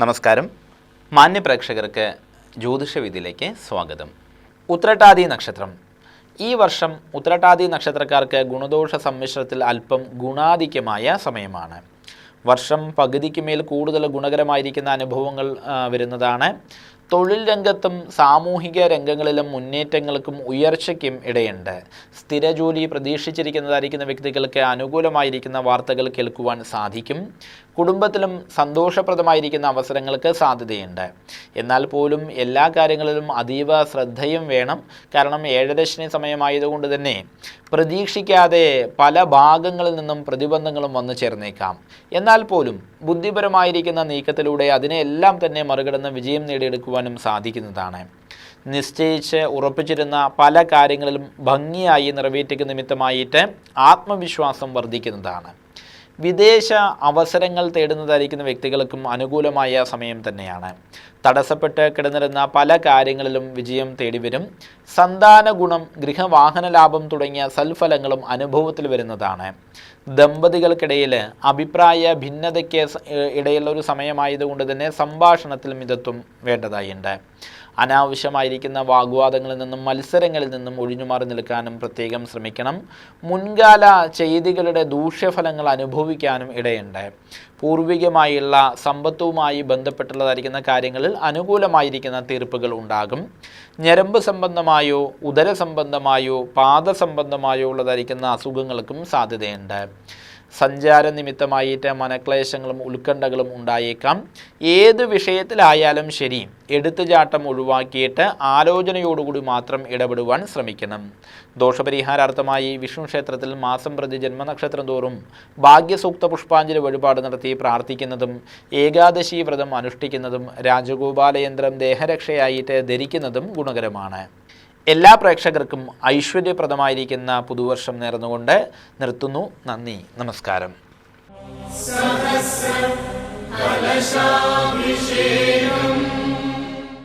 നമസ്കാരം. മാന്യപ്രേക്ഷകർക്ക് ജ്യോതിഷവിധിയിലേക്ക് സ്വാഗതം. ഉത്രട്ടാതി നക്ഷത്രം. ഈ വർഷം ഉത്രട്ടാതി നക്ഷത്രക്കാർക്ക് ഗുണദോഷ സമ്മിശ്രത്തിൽ അല്പം ഗുണാധിക്യമായ സമയമാണ്. വർഷം പകുതിക്ക് മേൽ കൂടുതൽ ഗുണകരമായിരിക്കുന്ന അനുഭവങ്ങൾ വരുന്നതാണ്. തൊഴിൽ രംഗത്തും സാമൂഹിക രംഗങ്ങളിലും മുന്നേറ്റങ്ങൾക്കും ഉയർച്ചയ്ക്കും ഇടയുണ്ട്. സ്ഥിര ജോലി പ്രതീക്ഷിച്ചിരിക്കുന്നതായിരിക്കുന്ന വ്യക്തികൾക്ക് അനുകൂലമായിരിക്കുന്ന വാർത്തകൾ കേൾക്കുവാൻ സാധിക്കും. കുടുംബത്തിലും സന്തോഷപ്രദമായിരിക്കുന്ന അവസരങ്ങൾക്ക് സാധ്യതയുണ്ട്. എന്നാൽ പോലും എല്ലാ കാര്യങ്ങളിലും അതീവ ശ്രദ്ധയും വേണം. കാരണം ഏഴരശ്നി സമയമായതുകൊണ്ട് തന്നെ പ്രതീക്ഷിക്കാതെ പല ഭാഗങ്ങളിൽ നിന്നും പ്രതിബന്ധങ്ങളും വന്നു ചേർന്നേക്കാം. എന്നാൽ പോലും ബുദ്ധിപരമായിരിക്കുന്ന നീക്കത്തിലൂടെ അതിനെല്ലാം തന്നെ മറികടന്ന് വിജയം നേടിയെടുക്കുവാനും സാധിക്കുന്നതാണ്. നിശ്ചയിച്ച് ഉറപ്പിച്ചിരുന്ന പല കാര്യങ്ങളിലും ഭംഗിയായി നിറവേറ്റിക്കുന്ന നിമിത്തമായിട്ട് ആത്മവിശ്വാസം വർദ്ധിക്കുന്നതാണ്. വിദേശ അവസരങ്ങൾ തേടുന്നതായിരിക്കുന്ന വ്യക്തികൾക്കും അനുകൂലമായ സമയം തന്നെയാണ്. തടസ്സപ്പെട്ട് കിടന്നിരുന്ന പല കാര്യങ്ങളിലും വിജയം തേടിവരും. സന്താന ഗുണം ഗൃഹവാഹന ലാഭം തുടങ്ങിയ സൽഫലങ്ങളും അനുഭവത്തിൽ വരുന്നതാണ്. ദമ്പതികൾക്കിടയിൽ അഭിപ്രായ ഭിന്നതയ്ക്ക് ഇടയിലുള്ള ഒരു സമയമായതുകൊണ്ട് തന്നെ സംഭാഷണത്തിൽ മിതത്വം വേണ്ടതായുണ്ട്. അനാവശ്യമായിരിക്കുന്ന വാഗ്വാദങ്ങളിൽ നിന്നും മത്സരങ്ങളിൽ നിന്നും ഒഴിഞ്ഞുമാറി നിൽക്കാനും പ്രത്യേകം ശ്രമിക്കണം. മുൻകാല ചെയ്തികളുടെ ദൂഷ്യഫലങ്ങൾ അനുഭവിക്കാനും ഇടയുണ്ട്. പൂർവികമായുള്ള സമ്പത്തുമായി ബന്ധപ്പെട്ടുള്ളതായിരിക്കുന്ന കാര്യങ്ങളിൽ അനുകൂലമായിരിക്കുന്ന തീർപ്പുകൾ ഉണ്ടാകും. ഞരമ്പ് സംബന്ധമായോ ഉദര സംബന്ധമായോ പാദ സംബന്ധമായോ ഉള്ളതായിരിക്കുന്ന അസുഖങ്ങൾക്കും സാധ്യതയുണ്ട്. സഞ്ചാര നിമിത്തമായിട്ട് മനക്ലേശങ്ങളും ഉത്കണ്ഠകളും ഉണ്ടായേക്കാം. ഏത് വിഷയത്തിലായാലും ശരി എടുത്തുചാട്ടം ഒഴിവാക്കിയിട്ട് ആലോചനയോടുകൂടി മാത്രം ഇടപെടുവാൻ ശ്രമിക്കണം. ദോഷപരിഹാരാർത്ഥമായി വിഷ്ണു ക്ഷേത്രത്തിൽ മാസം പ്രതി ജന്മനക്ഷത്രം തോറും ഭാഗ്യസൂക്ത പുഷ്പാഞ്ജലി വഴിപാട് നടത്തി പ്രാർത്ഥിക്കുന്നതും ഏകാദശി വ്രതം അനുഷ്ഠിക്കുന്നതും രാജഗോപാലയന്ത്രം ദേഹരക്ഷയായിട്ട് ധരിക്കുന്നതും ഗുണകരമാണ്. എല്ലാ പ്രേക്ഷകർക്കും ഐശ്വര്യപ്രദമായിരിക്കുന്ന പുതുവർഷം നേർന്നുകൊണ്ട് നിർത്തുന്നു. നന്ദി. നമസ്കാരം.